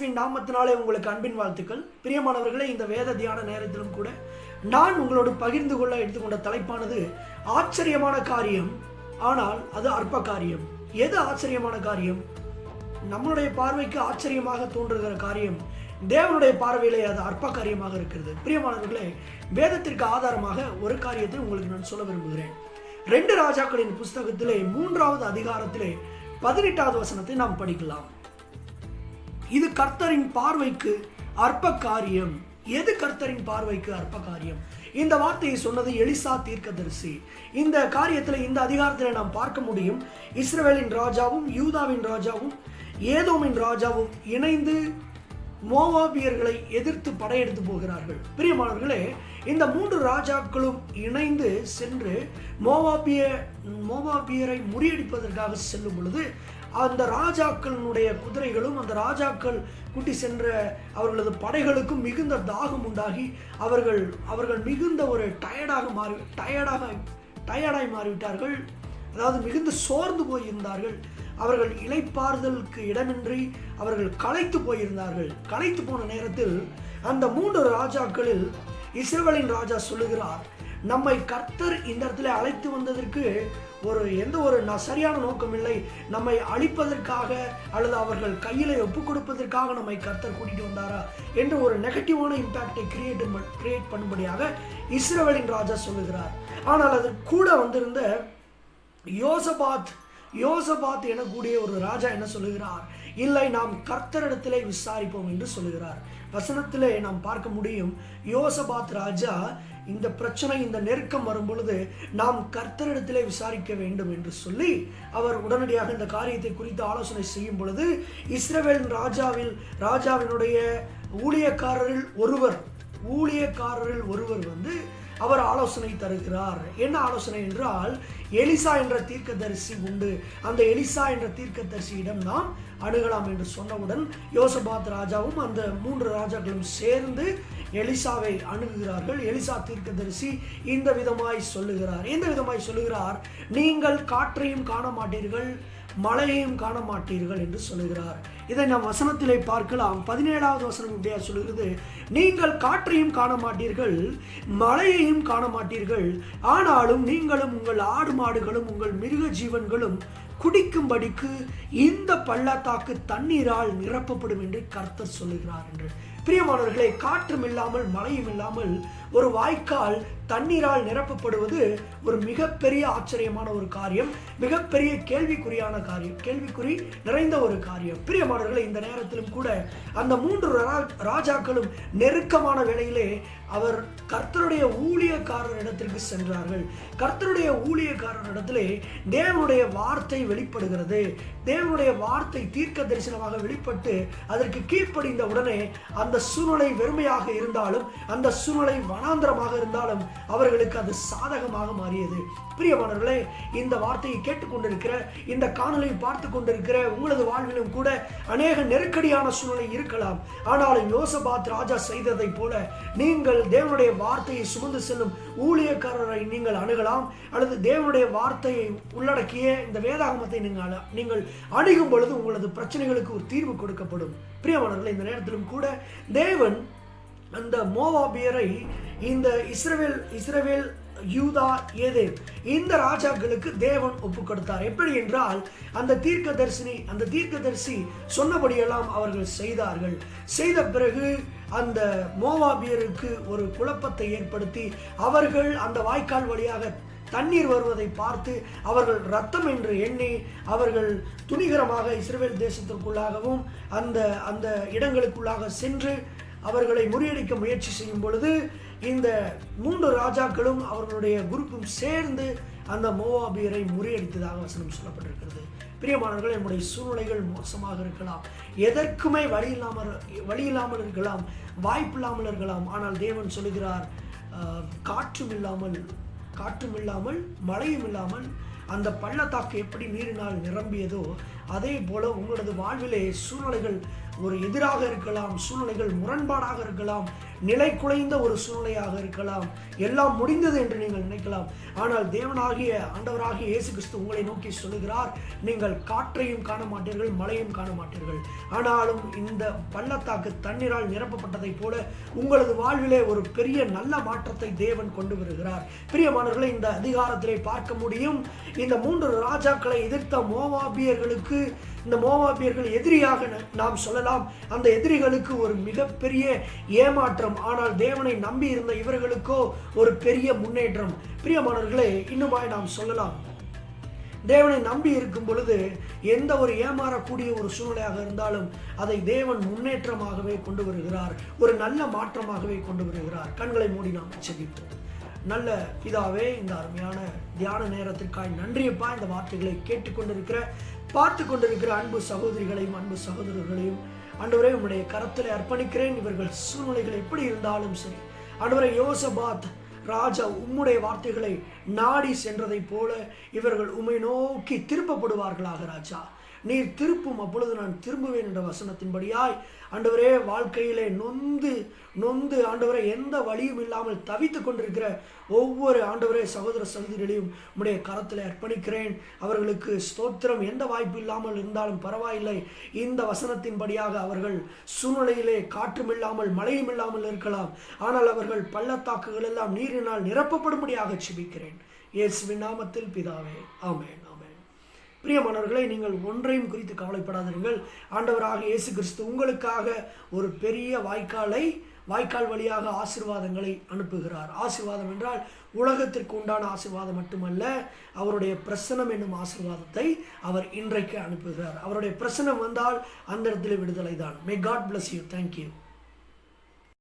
இயேசுவின் நாமத்தினாலே உங்களுக்கு அன்பின் வாழ்த்துக்கள். பிரியமானவர்களே இந்த வேத தியான நேரத்திலும் கூட நான் உங்களோடு பகிர்ந்து கொள்ள எடுத்துக்கொண்ட தலைப்பானது ஆச்சரியமான காரியம். ஆனால் அது அற்ப காரியம். எது ஆச்சரியமான காரியம்? நம்மளுடைய பார்வைக்கு ஆச்சரியமாக தோன்றுகிற காரியம் தேவனுடைய பார்வையிலே அது அற்ப காரியமாக இருக்கிறது. பிரியமானவர்களே வேதத்திற்கு ஆதாரமாக ஒரு காரியத்தை உங்களுக்கு நான் சொல்ல விரும்புகிறேன். ரெண்டு ராஜாக்களின் புஸ்தகத்திலே மூன்றாவது அதிகாரத்திலே பதினெட்டாவது வசனத்தை நாம் படிக்கலாம். இது கர்த்தரின் பார்வைக்கு அற்ப காரியம் எது கர்த்தரின் பார்வைக்கு அற்ப காரியம் இந்த வார்த்தையை சொன்னது எலிசா தீர்க்கதரிசி. இந்த காரியத்தில் இந்த அதிகாரத்தில் நாம் பார்க்க முடியும் இஸ்ரேலின் ராஜாவும் யூதாவின் ராஜாவும் ஏதோமின் ராஜாவும் இணைந்து மோவாபியர்களை எதிர்த்து படையெடுத்து போகிறார்கள். பிரியமானவர்களே இந்த மூன்று ராஜாக்களும் இணைந்து சென்று மோவாபிய மோவாபியரை முறியடிப்பதற்காக செல்லும் பொழுது அந்த ராஜாக்களினுடைய குதிரைகளும் அந்த ராஜாக்கள் கூட்டி சென்ற அவர்களது படைகளுக்கும் மிகுந்த தாகம் உண்டாகி அவர்கள் அவர்கள் மிகுந்த ஒரு டயர்டாக மாறி டயர்டாக டயர்டாய் மாறிவிட்டார்கள். அதாவது மிகுந்த சோர்ந்து போயிருந்தார்கள். அவர்கள் இளைப்பாறுதலுக்கு இடமின்றி அவர்கள் களைத்து போயிருந்தார்கள். களைத்து போன நேரத்தில் அந்த மூன்று ராஜாக்களில் இஸ்ரேலின் ராஜா சொல்லுகிறார் நம்மை கர்த்தர் இந்த இடத்துல அழைத்து வந்ததற்கு ஒரு எந்த ஒரு ந- சரியான நோக்கம் இல்லை. நம்மை அழிப்பதற்காக அல்லது அவர்கள் கையில் ஒப்பு கொடுப்பதற்காக நம்மை கர்த்தர் கூட்டிட்டு வந்தாரா? என்று ஒரு நெகட்டிவான இம்பாக்டை கிரியேட் கிரியேட் பண்ணும்படியாக இஸ்ரவலின் ராஜா சொல்லுகிறார். ஆனால் அது கூட வந்திருந்த யோசபாத் யோசபாத் எனக்கூடிய ஒரு ராஜா என்ன சொல்லுகிறார்? இல்லை நாம் கர்த்தரிடத்திலே விசாரிப்போம் என்று சொல்லுகிறார். வசனத்திலே நாம் பார்க்க முடியும் யோசபாத் ராஜா இந்த பிரச்சனை இந்த நெருக்கம் வரும் பொழுது நாம் கர்த்தரிடத்திலே விசாரிக்க வேண்டும் என்று சொல்லி அவர் உடனடியாக இந்த காரியத்தை குறித்து ஆலோசனை செய்யும் பொழுது இஸ்ரவேல் ராஜாவில் ராஜாவினுடைய ஊழியக்காரரில் ஒருவர் ஊழியக்காரரில் ஒருவர் வந்து அவர் ஆலோசனை தருகிறார். என்ன ஆலோசனை என்றால் எலிசா என்ற தீர்க்கதரிசி உண்டு. அந்த எலிசா என்ற தீர்க்கதரிசியிடம் நாம் அணுகலாம் என்று சொன்னவுடன் யோசபாத் ராஜாவும் அந்த மூன்று ராஜாக்களும் சேர்ந்து எலிசாவை அணுகுகிறார்கள். எலிசா தீர்க்கதரிசி இந்த விதமாய் சொல்லுகிறார். எந்த விதமாய் சொல்லுகிறார் நீங்கள் காற்றையும் காண மாட்டீர்கள். மழையையும் காண மாட்டீர்கள் என்று சொல்லுகிறார். இதை நாம் வசனத்திலே பார்க்கலாம். பதினேழாவது வசனம் இப்படியா சொல்லுகிறது. நீங்கள் காற்றையும் காண மாட்டீர்கள் மழையையும் காண மாட்டீர்கள் ஆனாலும் நீங்களும் உங்கள் ஆடு மாடுகளும் உங்கள் மிருக ஜீவன்களும் குடிக்கும்படிக்கு இந்த பள்ளத்தாக்கு தண்ணீரால் நிரப்பப்படும் என்று கர்த்தர் சொல்லுகிறார் என்று. பிரியமானவர்களை காற்றும் இல்லாமல் மழையும் இல்லாமல் ஒரு வாய்க்கால் தண்ணீரால் நிரப்பப்படுவது ஒரு மிகப்பெரிய ஆச்சரியமான ஒரு காரியம் மிகப்பெரிய கேள்விக்குறியான காரியம் கேள்விக்குறி நிறைந்த ஒரு காரியம். பிரியமானவர்களை இந்த நேரத்திலும் கூட அந்த மூன்று ராஜாக்களும் நெருக்கமான வேளையிலே அவர் கர்த்தருடைய ஊழியக்காரர் இடத்திற்கு சென்றார்கள். கர்த்தருடைய ஊழியக்காரர் இடத்திலே தேவனுடைய வார்த்தை வெளிப்படுகிறது. தேவனுடைய வார்த்தை தீர்க்க தரிசனமாக வெளிப்பட்டு அதற்கு கீழ்ப்படிந்த உடனே அந்த சூழ்நிலை வெறுமையாக இருந்தாலும் அந்த சூழ்நிலை வனாந்திரமாக இருந்தாலும் அவர்களுக்கு அது சாதகமாக மாறியது. பிரியமானவர்களே இந்த வார்த்தையை கேட்டுக்கொண்டிருக்கிற இந்த காணொலியை பார்த்து கொண்டிருக்கிற உங்களது வாழ்விலும் கூட அநேக நெருக்கடியான சூழ்நிலை இருக்கலாம். ஆனாலும் யோசபாத் ராஜா செய்ததைப் போல நீங்கள் தேவனுடைய வார்த்தையை சுமந்து செல்லும் ஊழியக்காரரை நீங்கள் அணுகலாம் அல்லது தேவனுடைய வார்த்தையை உள்ளடக்கிய இந்த வேதாகமத்தை நீங்கள் நீங்கள் அணுகும் பொழுது உங்களது பிரச்சனைகளுக்கு ஒரு தீர்வு கொடுக்கப்படும். பிரியமானவர்களே இந்த நேரத்திலும் கூட தேவன் அந்த மோவாபியரை இந்த இஸ்ரவேல் இஸ்ரவேல் யூதா ஏதே இந்த ராஜாக்களுக்கு தேவன் ஒப்பு கொடுத்தார். எப்படி என்றால் அந்த தீர்க்கதரிசினி அந்த தீர்க்கதரிசி சொன்னபடியெல்லாம் அவர்கள் செய்தார்கள். செய்த பிறகு அந்த மோவாபியருக்கு ஒரு குழப்பத்தை ஏற்படுத்தி அவர்கள் அந்த வாய்க்கால் வழியாக தண்ணீர் வருவதை பார்த்து அவர்கள் ரத்தம் என்று எண்ணி அவர்கள் துணிகரமாக இஸ்ரேல் தேசத்திற்குள்ளாகவும் அந்த அந்த இடங்களுக்குள்ளாக சென்று அவர்களை முறியடிக்க முயற்சி செய்யும் பொழுது இந்த மூன்று ராஜாக்களும் அவர்களுடைய குரூப்பும் சேர்ந்து அந்த மோவாபியரை முறியடித்ததாக வசனம் சொல்லப்பட்டிருக்கிறது. பிரியமானவர்கள் நம்முடைய சூழ்நிலைகள் மோசமாக இருக்கலாம். எதற்குமே வழி இல்லாமல் வழி இல்லாமல் இருக்கலாம். வாய்ப்பு இல்லாமல் இருக்கலாம். ஆனால் தேவன் சொல்லுகிறார் ஆஹ், காற்றும் இல்லாமல் காற்றும் இல்லாமல் மழையும் இல்லாமல் அந்த பள்ளத்தாக்கு எப்படி நீரினால் நிரம்பியதோ அதே போல உங்களது வாழ்விலே சூழ்நிலைகள் ஒரு எதிராக இருக்கலாம் சூழ்நிலைகள் முரண்பாடாக இருக்கலாம் நிலை குலைந்த ஒரு சூழ்நிலையாக இருக்கலாம். எல்லாம் முடிந்தது என்று நீங்கள் நினைக்கலாம். ஆனால் தேவனாகிய ஆண்டவராகிய இயேசு கிறிஸ்து உங்களை நோக்கி சொல்லுகிறார் நீங்கள் காற்றையும் காண மாட்டீர்கள் மழையும் காண மாட்டீர்கள். ஆனாலும் இந்த பள்ளத்தாக்கு தண்ணீரால் நிரப்பப்பட்டதைப் போல உங்களது வாழ்விலே ஒரு பெரிய நல்ல மாற்றத்தை தேவன் கொண்டு வருகிறார். பிரியமானவர்களை இந்த அதிகாரத்திலே பார்க்க முடியும் இந்த மூன்று ராஜாக்களை எதிர்த்த மோவாபியர்களுக்கு இந்த மோவாபியர்கள் எதிரியாக நாம் சொல்லலாம் அந்த எதிரிகளுக்கு ஒரு மிகப்பெரிய ஏமாற்றம். ஆனால் தேவனை நம்பி இருந்த இவர்களுக்கோ ஒரு பெரிய முன்னேற்றம். பிரியமானவர்களே இன்னுமாய் நாம் சொல்லலாம். தேவனை நம்பி இருக்கும் பொழுது எந்த ஒரு ஏமாறக்கூடிய ஒரு சூழ்நிலையாக இருந்தாலும் அதை தேவன் முன்னேற்றமாகவே கொண்டு வருகிறார். ஒரு நல்ல மாற்றமாகவே கொண்டு வருகிறார். கண்களை மூடி நாம் செதிப்போம் நல்ல பிதாவே இந்த அருமையான தியான நேரத்திற்காய் நன்றியப்பா. இந்த வார்த்தைகளை கேட்டுக்கொண்டிருக்கிற பார்த்து கொண்டிருக்கிற அன்பு சகோதரிகளையும் அன்பு சகோதரர்களையும் அன்றுவரை உங்களுடைய கரத்தில் அர்ப்பணிக்கிறேன். இவர்கள் சூழ்நிலைகள் எப்படி இருந்தாலும் சரி அன்றுவரை யோசபாத் ராஜா உம்முடைய வார்த்தைகளை நாடி சென்றதைப் போல இவர்கள் உமை நோக்கி திருப்பப்படுவார்களாக ராஜா. நீர் திருப்பும் அப்பொழுது நான் திரும்புவேன் என்ற வசனத்தின்படியாய் ஆண்டவரே வாழ்க்கையிலே நொந்து நொந்து ஆண்டவரே எந்த வழியும் இல்லாமல் தவித்துக் கொண்டிருக்கிற ஒவ்வொரு ஆண்டவரே சகோதர சகோதரிகளையும் உடைய கரத்தில் அர்ப்பணிக்கிறேன். அவர்களுக்கு ஸ்தோத்திரம் எந்த வாய்ப்பு இல்லாமல் இருந்தாலும் பரவாயில்லை. இந்த வசனத்தின்படியாக அவர்கள் சூழ்நிலையிலே காற்றும் இல்லாமல் மழையும் இல்லாமல் இருக்கலாம். ஆனால் அவர்கள் பள்ளத்தாக்குகள் எல்லாம் நீரினால் நிரப்பப்படும்படியாக சிபிக்கிறேன் இயேசுவின் நாமத்தில் பிதாவே ஆமேன் பிரியமானவர்களை நீங்கள் ஒன்றையும் குறித்து கவலைப்படாதீர்கள் ஆண்டவராக இயேசு கிறிஸ்து உங்களுக்காக ஒரு பெரிய வாய்க்காலை வாய்க்கால் வழியாக ஆசிர்வாதங்களை அனுப்புகிறார். ஆசிர்வாதம் என்றால் உலகத்திற்கு உண்டான ஆசிர்வாதம் மட்டுமல்ல அவருடைய பிரசனம் என்னும் ஆசீர்வாதத்தை அவர் இன்றைக்கு அனுப்புகிறார். அவருடைய பிரசனம் வந்தால் அந்த இடத்துல விடுதலை தான் may God bless you thank you